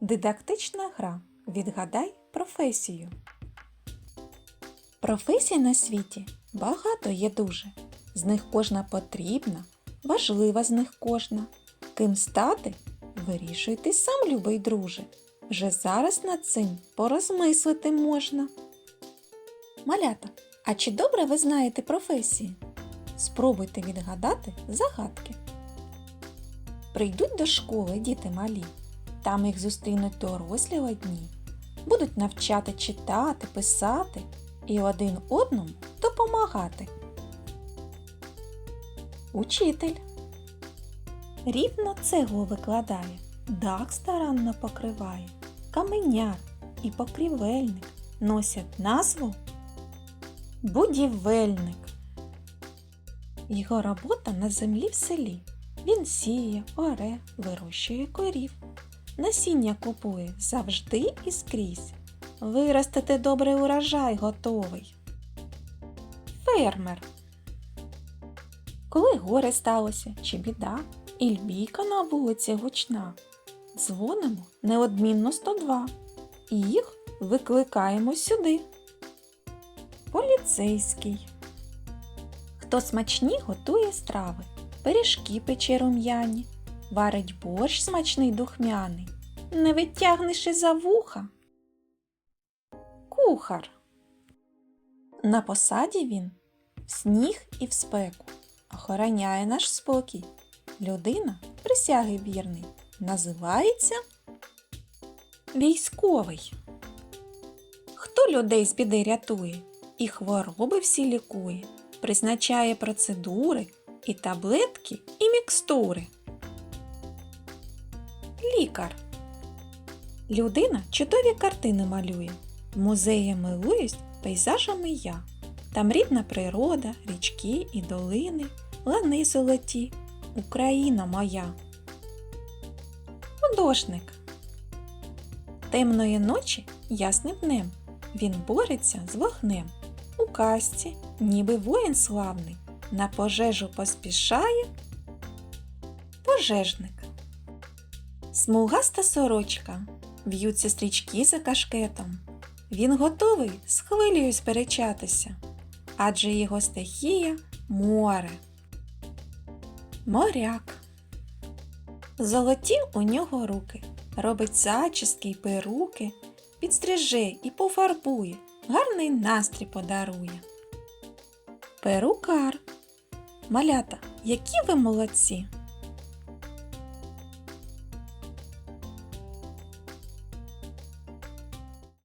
Дидактична гра. Відгадай професію. Професій на світі багато є дуже. З них кожна потрібна, важлива з них кожна. Ким стати? Вирішуй ти сам, любий друже. Вже зараз над цим порозмислити можна. Малята, а чи добре ви знаєте професії? Спробуйте відгадати загадки. Прийдуть до школи діти малі. Там їх зустрінуть дорослі одні. Будуть навчати читати, писати і один одному допомагати. Учитель рівно цеглу викладає, дах старанно покриває, каменяр і покрівельник носять назву будівельник. Його робота на землі в селі. Він сіє, оре, вирощує корів. Насіння купує завжди і скрізь. Виростити добрий урожай готовий. Фермер. Коли горе сталося чи біда, і льбійка на вулиці гучна. Дзвонимо неодмінно 102 і їх викликаємо сюди. Поліцейський. Хто смачні готує страви, пиріжки пече рум'яні, варить борщ смачний духмяний, не витягнеш із-за вуха. Кухар. На посаді він в сніг і в спеку охороняє наш спокій. Людина присяги вірний, називається військовий. Хто людей з біди рятує і хвороби всі лікує, призначає процедури і таблетки, і мікстури. Лікар. Людина чудові картини малює. Музеї милуюсь пейзажами я. Там рідна природа, річки і долини, лани золоті, Україна моя. Художник. Темної ночі ясним днем він бореться з вогнем. У казці, ніби воїн славний, на пожежу поспішає пожежник. Смугаста сорочка, в'ються стрічки за кашкетом. Він готовий з хвилею сперечатися, адже його стихія море. Моряк. Золоті у нього руки, робить зачіски й перуки, підстриже і пофарбує, гарний настрій подарує. Перукар. Малята, які ви молодці!